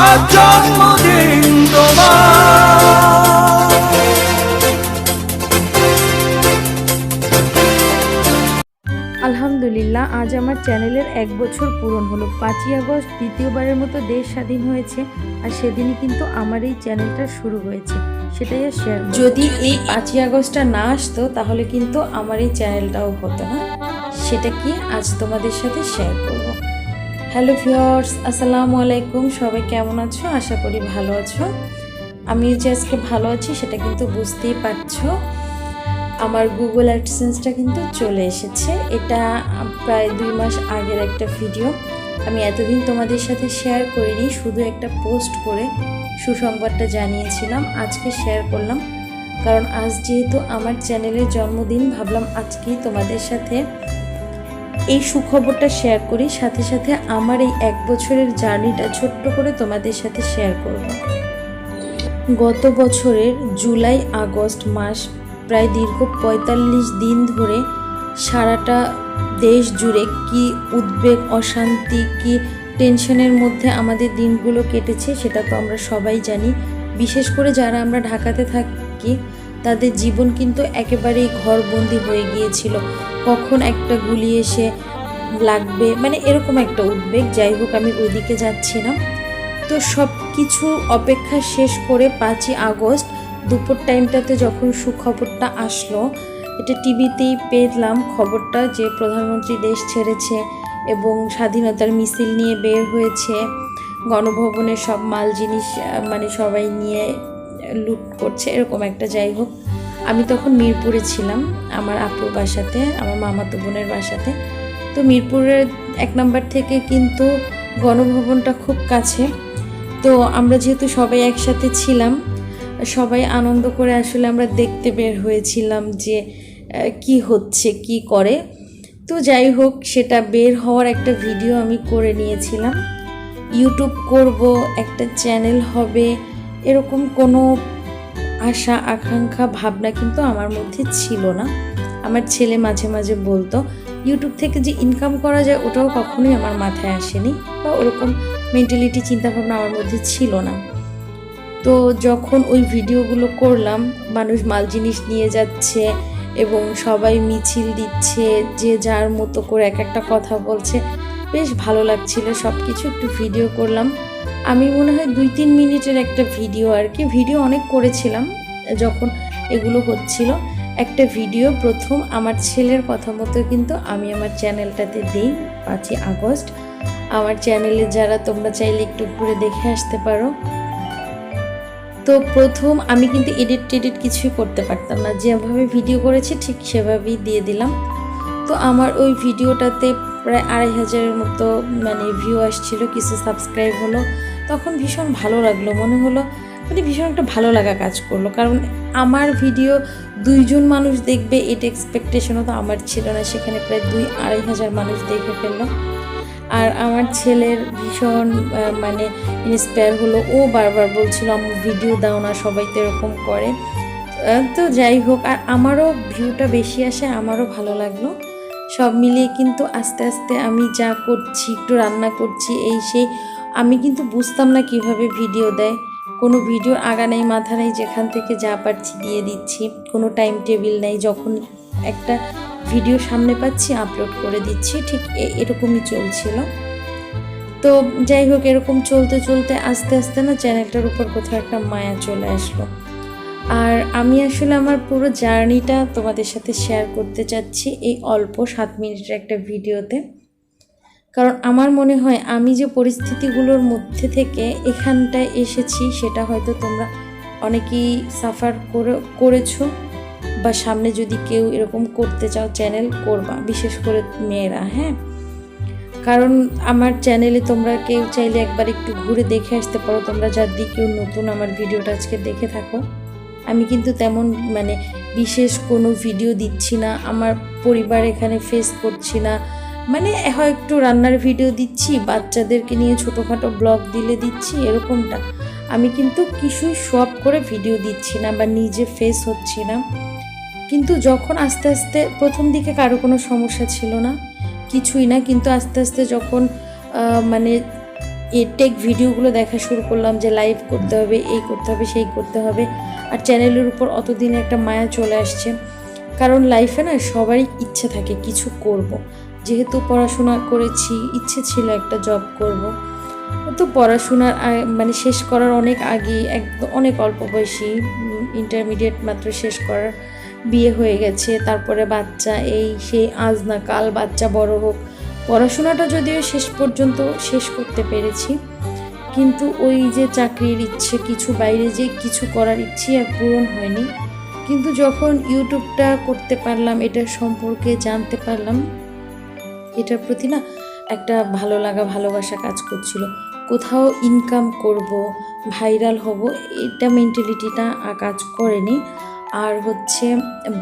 আজ জন্মদিন তোমার। আলহামদুলিল্লাহ আজ আমার চ্যানেলের এক বছর পূরণ হলো। পাঁচই আগস্ট দ্বিতীয়বারের মতো দেশ স্বাধীন হয়েছে আর সেদিনই কিন্তু আমার এই চ্যানেলটা শুরু হয়েছে। সেটাই আর শেয়ার যদি এই পাঁচই আগস্টটা না আসতো তাহলে কিন্তু আমার এই চ্যানেলটাও হতো না। সেটা কি আজ তোমাদের সাথে শেয়ার করব? হ্যালো ভিওর্স আসসালামু আলাইকুম। সবাই কেমন আছো? আশা করি ভালো আছো। আমি যে আজকে ভালো আছি সেটা কিন্তু বুঝতেই পারছ। আমার গুগল অ্যাডসেন্সটা কিন্তু চলে এসেছে। এটা প্রায় দুই মাস আগের একটা ভিডিও। আমি এতদিন তোমাদের সাথে শেয়ার করিনি, শুধু একটা পোস্ট করে সুসংবাদটা জানিয়েছিলাম, আজকে শেয়ার করলাম। কারণ আজ যেহেতু আমার চ্যানেলের জন্মদিন, ভাবলাম আজকেই তোমাদের সাথে এই সুখবরটা শেয়ার করি, সাথে সাথে আমার এই এক বছরের জার্নিটা ছোট্ট করে তোমাদের সাথে শেয়ার করব। গত বছরের জুলাই, আগস্ট মাস প্রায় দীর্ঘ পঁয়তাল্লিশ দিন ধরে সারাটা দেশ জুড়ে কি উদ্বেগ, অশান্তি, কি টেনশনের মধ্যে আমাদের দিনগুলো কেটেছে সেটা তো আমরা সবাই জানি। বিশেষ করে যারা আমরা ঢাকাতে থাকি, তাদের জীবন কিন্তু একেবারেই ঘরবন্দি হয়ে গিয়েছিল। কখন একটা গুলি এসে লাগবে মানে এরকম একটা উদ্বেগ। যাই হোক, আমি ওইদিকে যাচ্ছি না। তো সব কিছু অপেক্ষা শেষ করে পাঁচই আগস্ট, দুপুর টাইমটাতে যখন সুখবরটা আসলো, এটা টিভিতেই পেলাম খবরটা যে প্রধানমন্ত্রী দেশ ছেড়েছে এবং স্বাধীনতার মিছিল নিয়ে বের হয়েছে। গণভবনে সব মাল জিনিস মানে সবাই নিয়ে লুট করছে, এরকম একটা যাই হোক। আমি তখন মিরপুরে ছিলাম, আমার আপুর বাসাতে, আমার মামাতো বোনের বাসাতে। তো মিরপুরের এক নম্বর থেকে কিন্তু গণভবনটা খুব কাছে। তো আমরা যেহেতু সবাই একসাথে ছিলাম, সবাই আনন্দ করে আসলে আমরা দেখতে বের হয়েছিলাম যে কি হচ্ছে, কি করে। তো যাই হোক, সেটা বের হওয়ার একটা ভিডিও আমি করে নিয়েছিলাম। ইউটিউব করব, একটা চ্যানেল হবে, এরকম কোনো আশা, আকাঙ্ক্ষা, ভাবনা কিন্তু আমার মধ্যে ছিল না। আমার ছেলে মাঝে মাঝে বলতো ইউটিউব থেকে যে ইনকাম করা যায়, ওটাও কখনোই আমার মাথায় আসেনি। বা ওরকম মেন্টালিটি চিন্তাভাবনা আমার মধ্যে ছিল না। তো যখন ওই ভিডিওগুলো করলাম, মানুষ মাল জিনিস নিয়ে যাচ্ছে এবং সবাই মিছিল দিচ্ছে, যে যার মতো করে এক একটা কথা বলছে, বেশ ভালো লাগছিল। সব কিছু একটু ভিডিও করলাম। আমি মনে হয় দুই তিন মিনিটের একটা ভিডিও আর কি। ভিডিও অনেক করেছিলাম, যখন এগুলো হচ্ছিল। একটা ভিডিও প্রথম আমার ছেলের কথা মতো কিন্তু আমি আমার চ্যানেলটাতে দিই, পাঁচই আগস্ট। আমার চ্যানেলে যারা তোমরা চাইলে একটু ঘুরে দেখে আসতে পারো। তো প্রথম আমি কিন্তু এডিট টেডিট কিছুই করতে পারতাম না। যেভাবে ভিডিও করেছি ঠিক সেভাবেই দিয়ে দিলাম। তো আমার ওই ভিডিওটাতে প্রায় আড়াই হাজারের মতো মানে ভিউ আসছিল, কিছু সাবস্ক্রাইব হলো। তখন ভীষণ ভালো লাগল। মনে হলো মানে ভীষণ একটা ভালো লাগা কাজ করল। কারণ আমার ভিডিও দুইজন মানুষ দেখবে, এটা এক্সপেকটেশনও তো আমার ছিল না। সেখানে প্রায় দুই আড়াই হাজার মানুষ দেখে ফেলল। আর আমার ছেলের ভীষণ মানে ইন্সপায়ার হলো। ও বারবার বলছিল আমার ভিডিও দাও না, সবাই তো এরকম করে। তো যাই হোক, আর আমারও ভিউটা বেশি আসে, আমারও ভালো লাগল। সব মিলিয়ে কিন্তু আস্তে আস্তে আমি যা করছি, একটু রান্না করছি, এই সেই আমি কিন্তু বুঝতাম না কীভাবে ভিডিও দেয়। কোনো ভিডিওর আগা নেই, মাথা নেই, যেখান থেকে যা পারছি দিয়ে দিচ্ছি। কোনো টাইম টেবিল নেই, যখন একটা ভিডিও সামনে পাচ্ছি, আপলোড করে দিচ্ছি, ঠিক এরকমই চলছিল। তো যাই হোক, এরকম চলতে চলতে, আস্তে আস্তে না চ্যানেলটার উপর কোথাও একটা মায়া চলে আসলো। আর আমি আসলে আমার পুরো জার্নিটা তোমাদের সাথে শেয়ার করতে চাচ্ছি এই অল্প সাত মিনিটের একটা ভিডিওতে। কারণ আমার মনে হয় আমি যে পরিস্থিতিগুলোর মধ্যে থেকে এখানটায় এসেছি, সেটা হয়তো তোমরা অনেকেই সাফার করে, করেছ বা সামনে যদি কেউ এরকম করতে চাও চ্যানেল করবা, বিশেষ করে মেয়েরা হ্যাঁ? কারণ আমার চ্যানেলে তোমরা কেউ চাইলে একবার একটু ঘুরে দেখে আসতে পারো, তোমরা যার কেউ নতুন আমার ভিডিওটা আজকে দেখে থাকো। আমি কিন্তু তেমন মানে বিশেষ কোনো ভিডিও দিচ্ছি না, আমার পরিবার এখানে ফেস করছি না মানে হয় একটু রান্নার ভিডিও দিচ্ছি, বাচ্চাদেরকে নিয়ে ছোটোখাটো ব্লগ দিলে দিচ্ছি, এরকমটা। আমি কিন্তু কিছুই সব করে ভিডিও দিচ্ছি না বা নিজে ফেস হচ্ছি না। কিন্তু যখন আস্তে আস্তে প্রথম দিকে কারও কোনো সমস্যা ছিল না, কিছুই না, কিন্তু আস্তে আস্তে যখন মানে টেক ভিডিওগুলো দেখা শুরু করলাম যে লাইভ করতে হবে, এই করতে হবে, সেই করতে হবে, আর চ্যানেলের উপর অতদিনে একটা মায়া চলে আসছে। কারণ লাইফে না সবারই ইচ্ছে থাকে, কিছু করব। যেহেতু পড়াশোনা করেছি, ইচ্ছে ছিল একটা জব করব। তো পড়াশোনার মানে শেষ করার অনেক আগে একদম অনেক অল্প বয়সী ইন্টারমিডিয়েট মাত্র শেষ করার বিয়ে হয়ে গেছে। তারপরে বাচ্চা, এই সেই আজ না কাল বাচ্চা বড় হোক। পড়াশোনাটা যদিও শেষ পর্যন্ত শেষ করতে পেরেছি। কিন্তু ওই যে চাকরির ইচ্ছে, কিছু বাইরে যে কিছু করার ইচ্ছে আর পূরণ হয়নি। কিন্তু যখন ইউটিউবটা করতে পারলাম, এটা সম্পর্কে জানতে পারলাম এটার প্রতি না একটা ভালো লাগা, ভালোবাসা কাজ করছিল। কোথাও ইনকাম করব ভাইরাল হব, এটা মেন্টালিটিটা কাজ করেনি। আর হচ্ছে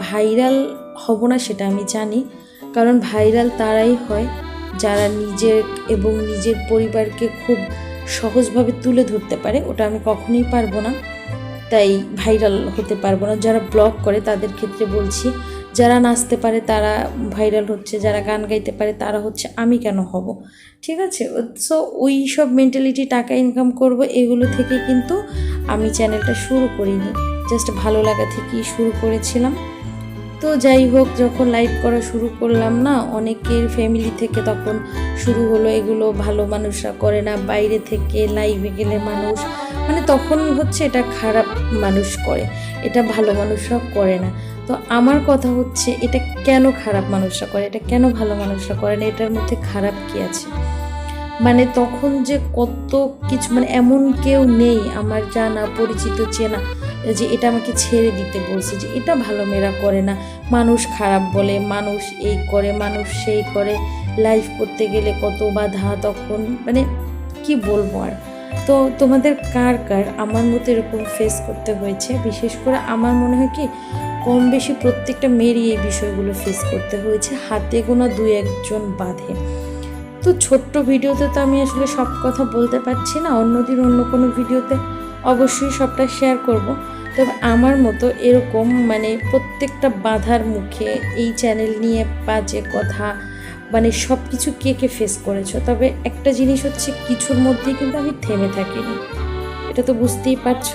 ভাইরাল হব না সেটা আমি জানি, কারণ ভাইরাল তারাই হয় যারা নিজের এবং নিজের পরিবারকে খুব সহজভাবে তুলে ধরতে পারে, ওটা আমি কখনোই পারব না। তাই ভাইরাল হতে পারব না। যারা ব্লগ করে তাদের ক্ষেত্রে বলছি যারা নাচতে পারে তারা ভাইরাল হচ্ছে, যারা গান গাইতে পারে তারা হচ্ছে আমি কেন হব? ঠিক আছে? সো ওই সব মেন্টালিটি টাকা ইনকাম করব, এগুলো থেকে কিন্তু আমি চ্যানেলটা শুরু করিনি। জাস্ট ভালো লাগা থেকেই শুরু করেছিলাম। তো যাই হোক, যখন লাইভ করা শুরু করলাম না, অনেকের ফ্যামিলি থেকে তখন শুরু হলো, এগুলো ভালো মানুষরা করে না, বাইরে থেকে লাইভে গেলে মানুষ মানে তখন হচ্ছে এটা খারাপ মানুষ করে, এটা ভালো মানুষরা করে না। তো আমার কথা হচ্ছে, এটা কেন খারাপ মানুষরা করে? এটা কেন ভালো মানুষরা করে না? এটার মধ্যে খারাপ কি আছে? মানে তখন যে কত কিছু মানে এমন কেউ নেই, আমার জানা, পরিচিত, চেনা, যে এটা আমাকে ছেড়ে দিতে বলছে যে এটা ভালো মেয়েরা করে না। মানুষ খারাপ বলে, মানুষ এই করে, মানুষ সেই করে। লাইফ করতে গেলে কত বাধা তখন মানে কি বলব আর? তো তোমাদের কার কার আমার মতো এরকম ফেস করতে হয়েছে? বিশেষ করে আমার মনে হয় কি কম বেশি প্রত্যেকটা মেয়েরই এই বিষয়গুলো ফেস করতে হয়েছে, হাতে গোনা দুই একজন বাঁধে। তো ছোট্ট ভিডিওতে তো আমি আসলে সব কথা বলতে পারছি না অন্যদিন অন্য কোনো ভিডিওতে অবশ্যই সবটা শেয়ার করব। তবে আমার মতো এরকম মানে প্রত্যেকটা বাধার মুখে এই চ্যানেল নিয়ে বাজে কথা মানে সব কিছু কে কে ফেস করেছ? তবে একটা জিনিস হচ্ছে কিছুর মধ্যেই কিন্তু আমি থেমে থাকিনি। এটা তো বুঝতেই পারছ।